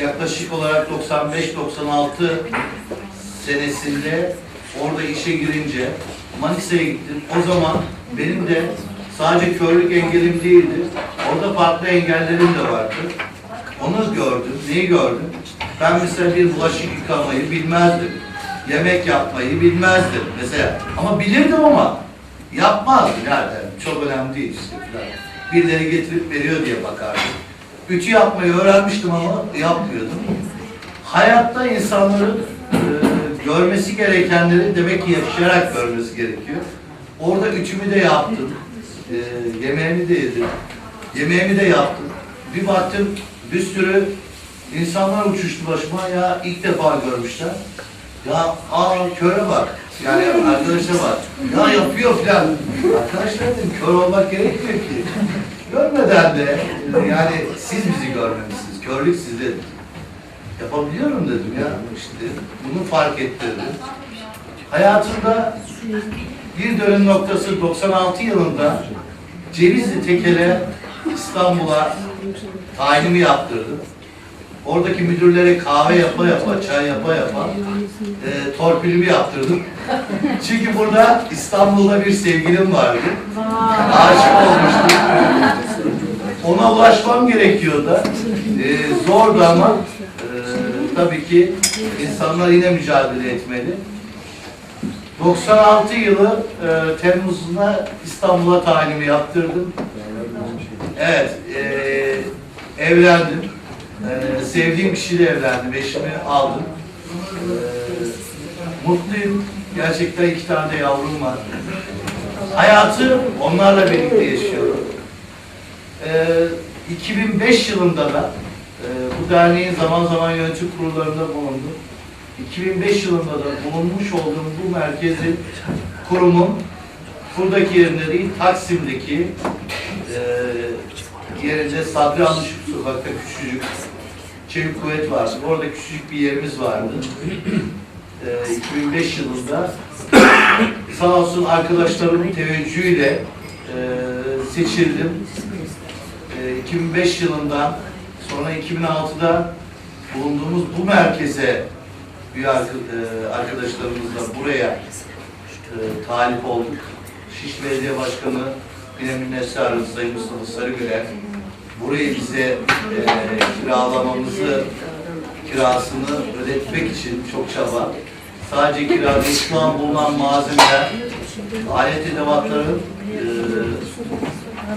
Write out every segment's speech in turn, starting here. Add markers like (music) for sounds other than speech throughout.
yaklaşık olarak 95-96 senesinde orada işe girince Manisa'ya gittim. O zaman benim de sadece körlük engelim değildi. Orada farklı engellerim de vardı. Onu gördüm. Neyi gördüm? Ben mesela bir bulaşık yıkamayı bilmezdim. Yemek yapmayı bilmezdim mesela. Ama bilirdim ama yapmazdım yani. Çok önemli değil işte. Birileri getirip veriyor diye bakardım. Ütü yapmayı öğrenmiştim ama yapmıyordum. Hayatta insanların e, görmesi gerekenleri demek ki yaşayarak görmesi gerekiyor. Orada ütümü de yaptım. E, yemeğimi de yedim. Yemeğimi de yaptım. Bir baktım bir sürü insanlar uçuştu başıma ya ilk defa görmüşler. Ya aa köre bak. Yani arkadaşa bak. Ya yapıyor filan. Arkadaşlar dedim kör olmak gerekmiyor ki. Görmeden de yani siz bizi görmemişsiniz. Körlük sizde. Yapabiliyorum dedim ya işte. Bunu fark ettirdim. Hayatımda bir dönüm noktası 96 yılında Cevizli Tekel'e İstanbul'a tayinimi yaptırdım. Oradaki müdürlere kahve yapa yapa, çay yapa yapa e, torpilimi yaptırdım. (laughs) Çünkü burada İstanbul'da bir sevgilim vardı. Aşık olmuştum. Ona ulaşmam gerekiyordu. E, zordu ama e, tabii ki insanlar yine mücadele etmeli. 96 yılı e, Temmuz'unda İstanbul'a tayinimi yaptırdım. Evet, e, evlendim. Sevdiğim kişiyle evlendim, eşimi aldım. E, mutluyum. Gerçekten iki tane de yavrum var. Hayatı onlarla birlikte yaşıyorum. E, 2005 yılında da e, bu derneğin zaman zaman yönetim kurullarında bulundum. 2005 yılında da bulunmuş olduğum bu merkezin, kurumun buradaki yerinde değil, Taksim'deki e, yerinde Sabri Anlaşık Sokak'ta küçücük Çevik Kuvvet vardı. Orada küçücük bir yerimiz vardı. (clears throat) E, 2005 yılında sağ olsun arkadaşlarımın teveccühüyle e, seçildim. E, 2005 yılından sonra 2006'da bulunduğumuz bu merkeze arka- e, arkadaşlarımızla buraya e, talip olduk. Şiş Belediye Başkanı Binemin Nesar'ın Sayın Mustafa Sarıgüler burayı bize e, kiralamamızı kirasını ödetmek için çok çaba. Sadece kira değil, şu an bulunan malzemeler, alet edevatların e,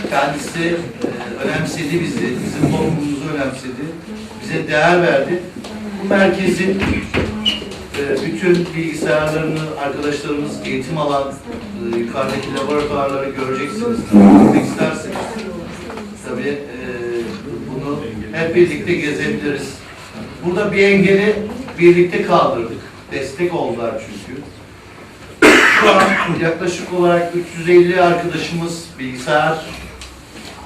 kendisi e, önemsedi bizi, bizim toplumumuzu önemsedi, bize değer verdi. Bu merkezin e, bütün bilgisayarlarını arkadaşlarımız eğitim alan e, yukarıdaki laboratuvarları göreceksiniz. Gitmek isterseniz tabii e, bunu birlikte gezebiliriz. Burada bir engeli birlikte kaldırdık. Destek oldular çünkü. Şu an yaklaşık olarak 350 arkadaşımız bilgisayar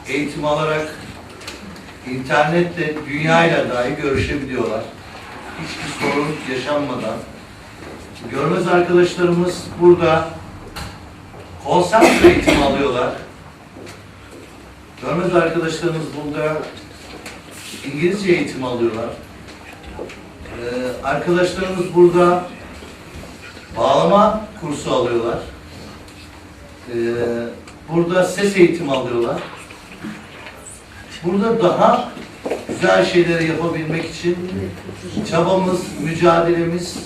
eğitim alarak internetle dünyayla dahi görüşebiliyorlar. Hiçbir sorun yaşanmadan. Görmez arkadaşlarımız burada konsantre eğitim alıyorlar. Görmez arkadaşlarımız burada İngilizce eğitim alıyorlar. Ee, arkadaşlarımız burada bağlama kursu alıyorlar. Ee, burada ses eğitimi alıyorlar. Burada daha güzel şeyleri yapabilmek için çabamız, mücadelemiz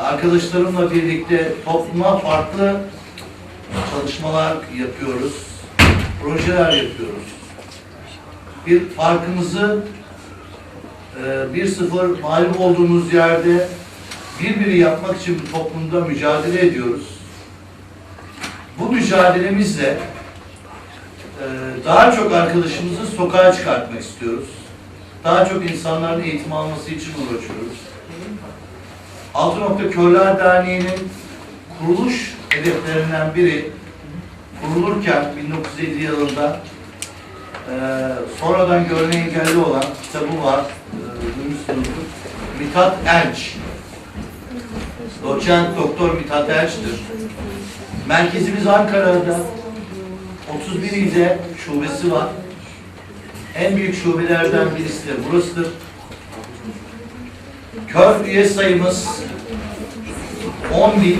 arkadaşlarımla birlikte topluma farklı çalışmalar yapıyoruz. Projeler yapıyoruz. Bir farkımızı e, 1-0 mağlup olduğumuz yerde bir biri yapmak için bu toplumda mücadele ediyoruz. Bu mücadelemizle e, daha çok arkadaşımızı sokağa çıkartmak istiyoruz. Daha çok insanların eğitim alması için uğraşıyoruz. Altı Nokta Körler Derneği'nin kuruluş hedeflerinden biri kurulurken 1950 yılında e, sonradan görme engelli olan kitabı var. E. Mithat Enç. Doçent Doktor Mithat Enç'tir. Merkezimiz Ankara'da. 31 ilde şubesi var. En büyük şubelerden birisi de burasıdır. Kör üye sayımız 10 bin.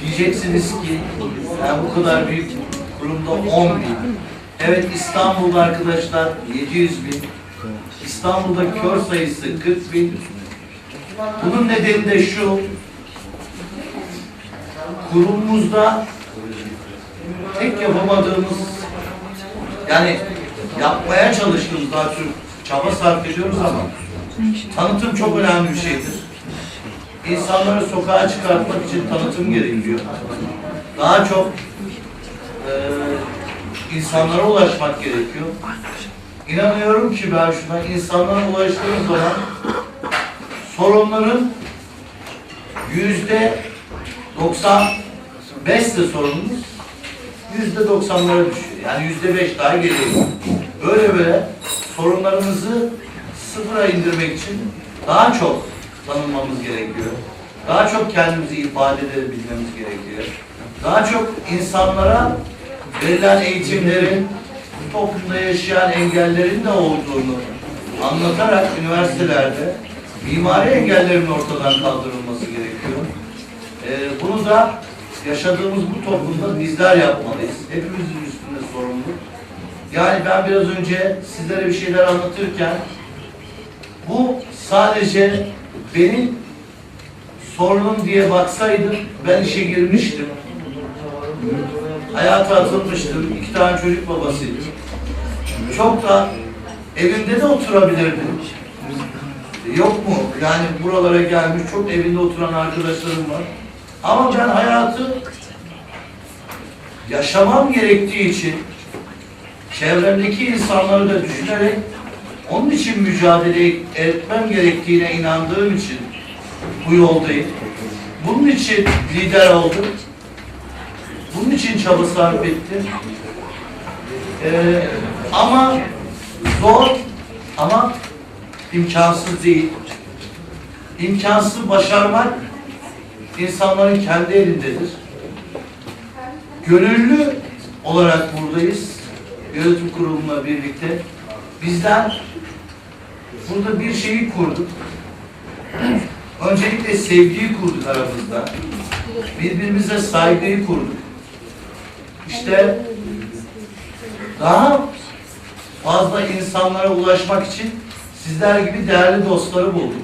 Diyeceksiniz ki yani bu kadar büyük kurumda 10 bin. Evet İstanbul'da arkadaşlar 700 bin. İstanbul'da kör sayısı 40 bin. Bunun nedeni de şu. Kurumumuzda tek yapamadığımız yani yapmaya çalıştığımız daha çok çaba sarf ediyoruz ama tanıtım çok önemli bir şeydir. İnsanları sokağa çıkartmak için tanıtım gerekiyor. Daha çok eee insanlara ulaşmak gerekiyor. İnanıyorum ki ben şuna insanlara ulaştığım zaman sorunların yüzde 95 de sorunumuz yüzde 90'lara düşüyor. Yani yüzde 5 daha geliyor. Böyle böyle sorunlarımızı sıfıra indirmek için daha çok tanınmamız gerekiyor. Daha çok kendimizi ifade edebilmemiz gerekiyor. Daha çok insanlara verilen eğitimlerin toplumda yaşayan engellerin de olduğunu anlatarak üniversitelerde mimari engellerin ortadan kaldırılması gerekiyor. Ee, bunu da yaşadığımız bu toplumda bizler yapmalıyız. Hepimizin üstünde sorumlu. Yani ben biraz önce sizlere bir şeyler anlatırken bu sadece benim sorunum diye baksaydım ben işe girmiştim. Hayata atılmıştım. İki tane çocuk babasıydım. Çok da evimde de oturabilirdim. Yok mu? Yani buralara gelmiş çok evinde oturan arkadaşlarım var. Ama ben hayatı yaşamam gerektiği için çevremdeki insanları da düşünerek onun için mücadele etmem gerektiğine inandığım için bu yoldayım. Bunun için lider oldum. Bunun için çaba sarf ettim. Ee, ama zor ama imkansız değil. İmkansız başarmak insanların kendi elindedir. Gönüllü olarak buradayız. Yönetim kurulumla birlikte. Bizler burada bir şeyi kurduk. Öncelikle sevgiyi kurduk aramızda. Birbirimize saygıyı kurduk. İşte daha fazla insanlara ulaşmak için sizler gibi değerli dostları bulduk.